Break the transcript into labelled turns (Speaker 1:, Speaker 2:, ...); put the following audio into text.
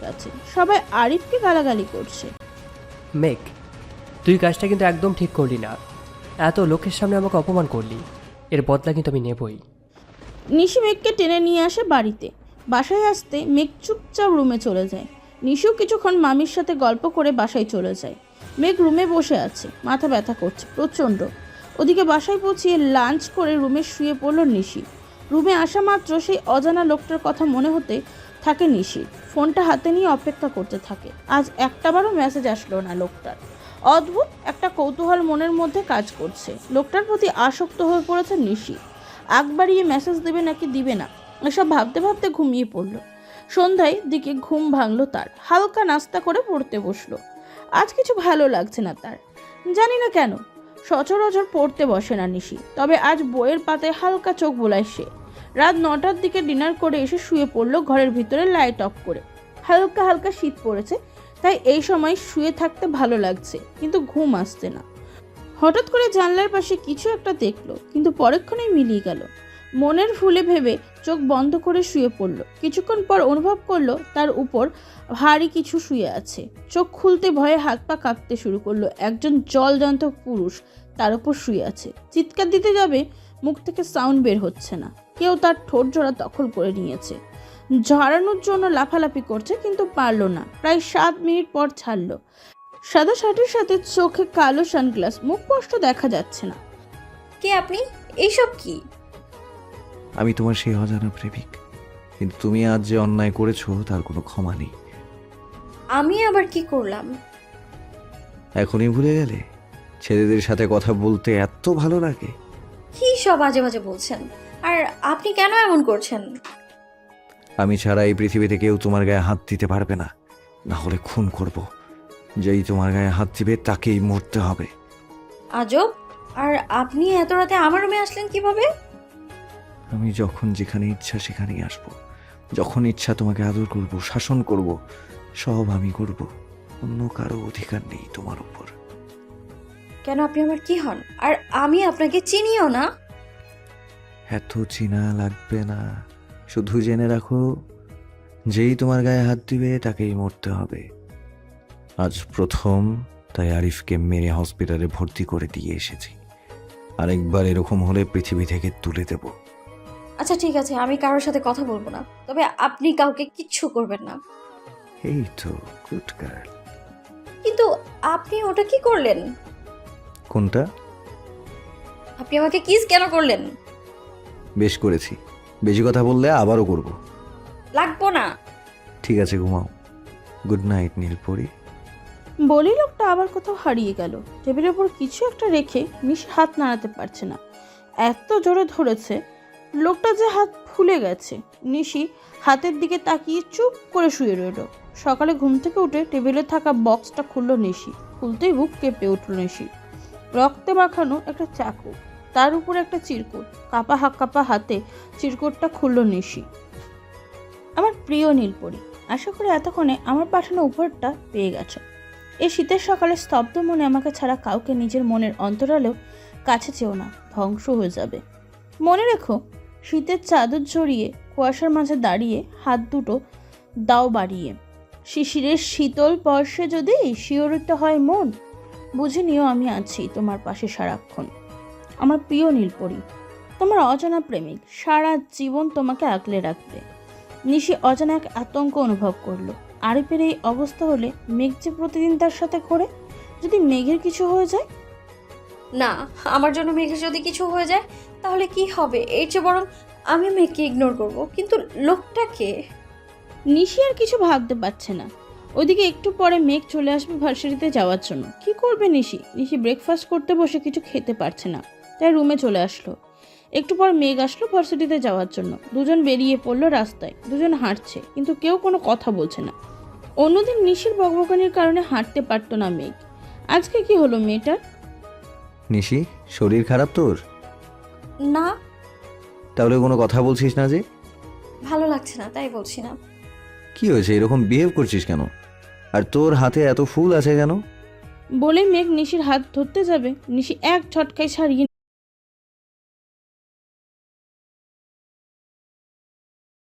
Speaker 1: কাছে। সবাই আরিফকে গালাগালি করছে।
Speaker 2: মেঘ তুই কাজটা কিন্তু একদম ঠিক করলি না। এত লোকের সামনে আমাকে অপমান করলি। এর বদলা কিন্তু আমি নেবই।
Speaker 1: নিশি মেঘকে টেনে নিয়ে আসে বাড়িতে। বাসায় আসতে মেঘ চুপচাপ রুমে চলে যায়। নিশু কিছুক্ষণ মামির সাথে গল্প করে বাসায় চলে যায়। মেঘ রুমে বসে আছে মাথা ব্যথা করছে প্রচণ্ড। ওদিকে বাসায় পৌঁছিয়ে লাঞ্চ করে রুমে শুয়ে পড়ল নিশি। রুমে আসা মাত্র সেই অজানা লোকটার কথা মনে হতে থাকে নিশির ফোনটা হাতে নিয়ে অপেক্ষা করতে থাকে। আজ একটাবারও মেসেজ আসলো না লোকটার। অদ্ভুত একটা কৌতূহল মনের মধ্যে কাজ করছে। লোকটার প্রতি আসক্ত হয়ে পড়েছে নিশি। আগ বাড়িয়ে মেসেজ দেবে নাকি দিবে না, এসব ভাবতে ভাবতে ঘুমিয়ে পড়ল। সন্ধ্যায় দিকে ঘুম ভাঙলো তার। হালকা নাস্তা করে পড়তে বসল। আজ কিছু ভালো লাগছে না তার। জানি না কেন, সচরাচর পড়তে বসে না নিশি। তবে আজ বইয়ের পাতায় হালকা চোখ বোলায় সে। রাত নটার দিকে ডিনার করে এসে শুয়ে পড়ল ঘরের ভিতরে লাইট অফ করে। হালকা হালকা শীত পড়েছে, তাই এই সময় শুয়ে থাকতে ভালো লাগছে, কিন্তু ঘুম আসছে না। হঠাৎ করে জানলার পাশে কিছু একটা দেখল, কিন্তু পরক্ষণেই মিলিয়ে গেল। মনের ফুলে ভেবে চোখ বন্ধ করে শুয়ে পড়ল। কিছুক্ষণ পর অনুভব করল তার উপর ভারী কিছু শুয়ে আছে। চোখ খুলতে ভয়ে হাত পা কাঁপতে শুরু করল। একজন জলজন্ত পুরুষ তার উপর শুয়ে আছে। চিৎকার দিতে যাবে মুখ থেকে সাউন্ড বের হচ্ছে না। কেউ তার ঠোঁট জোড়া দখল করে নিয়েছে। ঝাড়ানোর জন্য লাফালাফি করছে কিন্তু পারল না। প্রায় সাত মিনিট পর ছাড়লো। সাদা শার্টের সাথে চোখে কালো সানগ্লাস মুখ স্পষ্ট দেখা যাচ্ছে না।
Speaker 3: কে আপনি? এইসব কি?
Speaker 4: আমি তোমার সেই অজানা প্রেমিক। কিন্তু তুমি আজ যে অন্যায় করেছ তার কোনো ক্ষমা নেই।
Speaker 3: আমি আবার কি করলাম?
Speaker 4: এখনই ভুলে গেলে? ছেলেদের সাথে কথা বলতে এত ভালো লাগে।
Speaker 3: কি সব বাজে বাজে বলছেন? আর আপনি কেন এমন করছেন?
Speaker 4: আমি ছাড়া এই পৃথিবীতে কেউ তোমার গায়ে হাত দিতে পারবে না। না হলে খুন করব। যেই তোমার গায়ে হাত দিবে তাকেই মরতে হবে।
Speaker 3: আজব! আর আপনি এত রাতে আমার রুমে আসলেন কীভাবে?
Speaker 4: আমি যখন যেখানে ইচ্ছা সেখানেই আসব। যখন ইচ্ছা তোমাকে আদর করব শাসন করব সব আমি করব। অন্য কারও অধিকার নেই তোমার উপর।
Speaker 3: কেন আপনি আমার কি হন? আর আমি আপনাকে চিনিও না।
Speaker 4: এত চিনা লাগবে না। শুধু জেনে রাখো যেই তোমার গায়ে হাত দিবে তাকেই মরতে হবে। আজ প্রথম তাই আরিফকে মেরে হসপিটালে ভর্তি করে দিয়ে এসেছি। আরেকবার এরকম হলে পৃথিবী থেকে তুলে দেব।
Speaker 3: আচ্ছা ঠিক আছে আমি কারোর সাথে কথা বলব না। তবে আপনি কাউকে কিচ্ছু করবেন না।
Speaker 4: এই তো গুড গার্ল
Speaker 3: কিন্তু আপনি ওটা কি করলেন?
Speaker 4: কোনটা?
Speaker 3: আপনি আমাকে কিস কেন করলেন?
Speaker 4: বেশ করেছি। বেশি কথা বললে আবারও করব।
Speaker 3: লাগবো না।
Speaker 4: ঠিক আছে ঘুমাও। গুড নাইট নীলপরি।
Speaker 1: বলি লোকটা আবার কোথাও হারিয়ে গেল। টেবিলের উপর কিছু একটা রেখে নিশি হাত নাড়াতে পারছে না। এত জোরে ধরেছে। লোকটা যে হাত ফুলে গেছে। নিশি হাতের দিকে তাকিয়ে চুপ করে শুয়ে রইল। সকালে ঘুম থেকে উঠে টেবিলে থাকা বক্সটা খুললো নিশি। খুলতেই বুক কেঁপে উঠল নিশি। রক্তে মাখানো একটা চাকু। তার উপরে একটা চিরকুট। কাপা হাক কাপা হাতে চিরকুটটা খুললো নিশি। আমার প্রিয় নীলপরি, আশা করি এতক্ষণে আমার পাঠানো উপহারটা পেয়ে গেছো। এই শীতের সকালে স্তব্ধ মনে আমাকে ছাড়া কাউকে নিজের মনের অন্তরালেও কাছে চেও না, ধ্বংস হয়ে যাবে। মনে রেখো, শীতের চাদর জড়িয়ে, কুয়াশার মাঝে দাঁড়িয়ে, হাত দুটো দাও বাড়িয়ে। শিশিরের শীতল স্পর্শে যদি শিহরিত হয় মন বুঝে নিও আমি আছি তোমার পাশে সারাক্ষণ। আমার প্রিয় নীলপরি তোমার অজানা প্রেমিক সারা জীবন তোমাকে আগলে রাখবে। নিশি অজানা এক আতঙ্ক অনুভব করল। আরিফের এই অবস্থা হলে মেঘ যে প্রতিদিন তার সাথে করে যদি মেঘের কিছু হয়ে যায়?
Speaker 3: না আমার জন্য মেঘের যদি কিছু হয়ে যায় তাহলে কি হবে? এর চেয়ে বরং আমি মেঘকে ইগনোর করব। কিন্তু লোকটাকে
Speaker 1: নিশি আর কিছু ভাবতে পারছে না। ওইদিকে একটু পরে মেঘ চলে আসবে ভার্সিটিতে যাওয়ার জন্য। কি করবে নিশি? নিশি ব্রেকফাস্ট করতে বসে কিছু খেতে পারছে না তাই রুমে চলে আসলো। একটু পর মেঘ আসলো ভার্সিটিতে যাওয়ার জন্য। দুজন বেরিয়ে পড়ল রাস্তায়। দুজন হাঁটছে কিন্তু কেউ কোনো কথা বলছে না। অন্যদিন নিশির বকবকানির কারণে হাঁটতে পারতো না মেঘ। আজকে কি হলো মেয়েটার?
Speaker 4: নিশি শরীর খারাপ তোর?
Speaker 3: না।
Speaker 4: তাহলে কোনো কথা বলছিস না যে?
Speaker 3: ভালো লাগছে না তাই বলছি না।
Speaker 4: কি হয়েছে? এরকম বিহেভ করছিস কেন? আর তোর হাতে এত ফুল আছে কেন?
Speaker 1: বলে মেঘ নিশির হাত ধরতে যাবে। নিশি এক ছটকায় ছাড়িয়ে